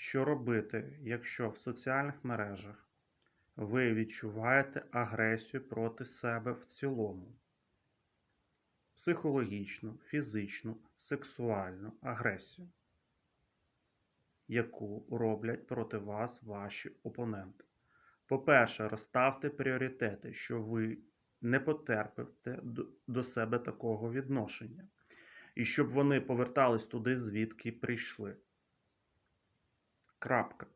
Що робити, якщо в соціальних мережах ви відчуваєте агресію проти себе в цілому? Психологічну, фізичну, сексуальну агресію, яку роблять проти вас ваші опоненти. По-перше, розставте пріоритети, що ви не потерпите до- себе такого відношення, і щоб вони повертались туди, звідки прийшли. Крапка.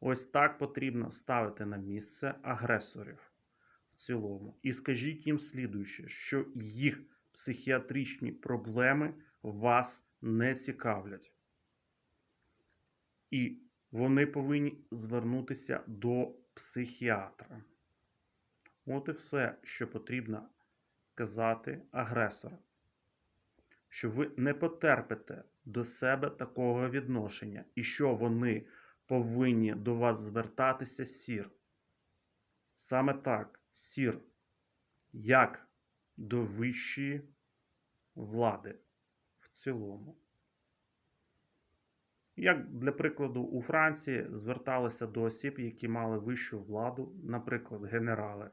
Ось так потрібно ставити на місце агресорів в цілому. І скажіть їм слідуюче, що їх психіатричні проблеми вас не цікавлять. І вони повинні звернутися до психіатра. От і все, що потрібно казати агресору. Що ви не потерпите до себе такого відношення, і що вони повинні до вас звертатися сір. Саме так, сір, як до вищої влади в цілому. Як для прикладу, у Франції зверталися до осіб, які мали вищу владу, наприклад, генерали.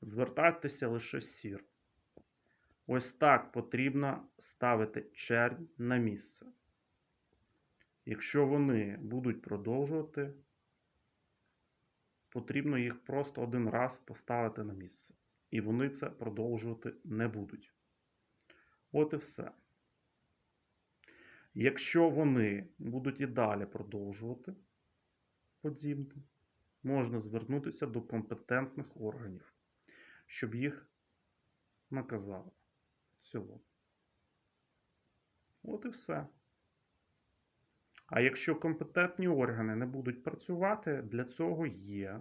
Звертайтеся лише сір. Ось так потрібно ставити чернь на місце. Якщо вони будуть продовжувати, потрібно їх просто один раз поставити на місце. І вони це продовжувати не будуть. От і все. Якщо вони будуть і далі продовжувати подібне, можна звернутися до компетентних органів, щоб їх наказали цілому. От і все. А якщо компетентні органи не будуть працювати, для цього є,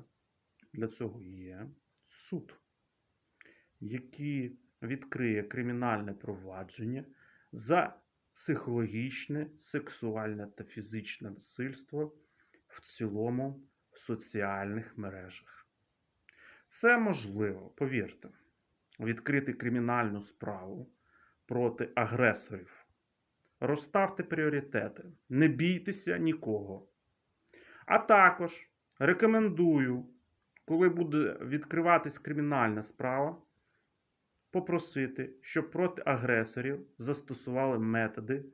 для цього є суд, який відкриє кримінальне провадження за психологічне, сексуальне та фізичне насильство в цілому в соціальних мережах. Це можливо, повірте, відкрити кримінальну справу проти агресорів. Розставте пріоритети, не бійтеся нікого. А також рекомендую, коли буде відкриватись кримінальна справа, попросити, щоб проти агресорів застосували методи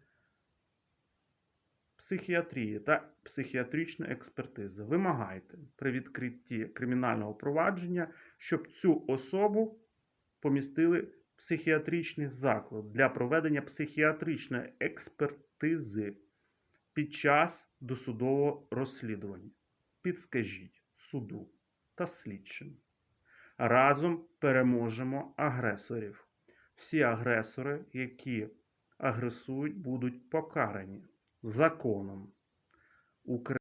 психіатрії та психіатричної експертизи. Вимагайте при відкритті кримінального провадження, щоб цю особу помістили психіатричний заклад для проведення психіатричної експертизи під час досудового розслідування. Підскажіть суду та слідчим. Разом переможемо агресорів. Всі агресори, які агресують, будуть покарані законом.